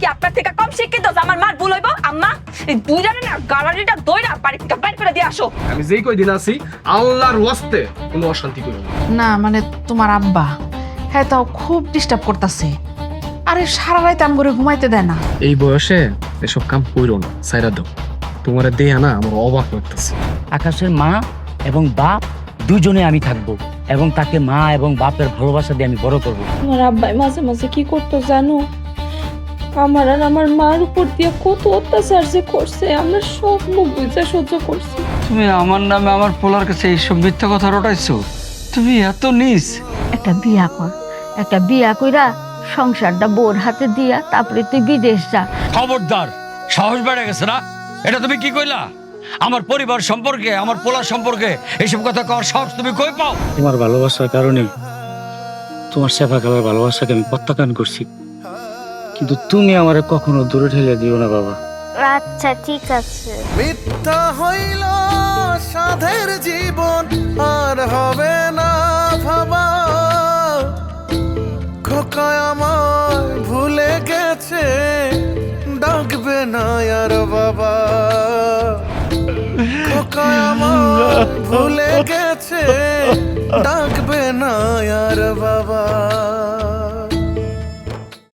কি আপনার থেকে কম শিক্ষিত? যে আমার মার ভুল হইব? আম্মা এই দুইজনে না গালারিটা দইরা বাড়ি থেকে বাইর করে দিয়ে আসো। আমি যেই কয়দিন আছি আল্লাহর ওয়াস্তে কোনো অশান্তি করব না। মানে তোমার আব্বা হ্যাঁ তাও খুব ডিস্টার্ব করতেছে। আরে সারা রাত আম করে ঘুমাইতে দেয় না। এই বয়সে এসব কাম কইরো না সাইরা দাও। তোমার দেয়া না আমার অবাক লাগতেছে। আকাশের মা এবং বাপ দুজনে আমি থাকব এবং তাকে মা এবং বাপের ভালোবাসা দিয়ে আমি বড় করব। আমার আব্বাই মাঝে মাঝে কি করতো জানো? আমার আর আমার মার উপর দিয়ে কত অত্যাচার যে করছে আমরা সব মুখ বুঝে সহ্য করছি। তুমি আমার নামে আমার পোলার কাছে এইসব মিথ্যা কথা রটাইছো? তুমি এত নিস একটা বিয়া কর একটা বিয়া কইরা সংসারটা বোর হাতে দিয়া তারপরে তুই বিদেশ যা। খবরদার সাহস বেড়ে গেছে না? এটা তুমি কি কইলা? আমার পরিবার সম্পর্কে আমার পোলা সম্পর্কে এইসব কথা কওয়ার সাহস তুমি কই পাও? তোমার ভালোবাসার কারণে তোমার সেবা খেলার ভালোবাসাকে আমি প্রত্যাখ্যান করছি। কিন্তু তুমি আমারে কখনো দূরে ঠেলে দিও না বাবা। আচ্ছা ঠিক আছে। মিথ্যা হইল সাধের জীবন আর হবে না ভাবা। খোকায় আমার ভুলে গেছে ডাকবে না আর বাবা। খোকায় আমার ভুলে গেছে ডাকবে না আর বাবা।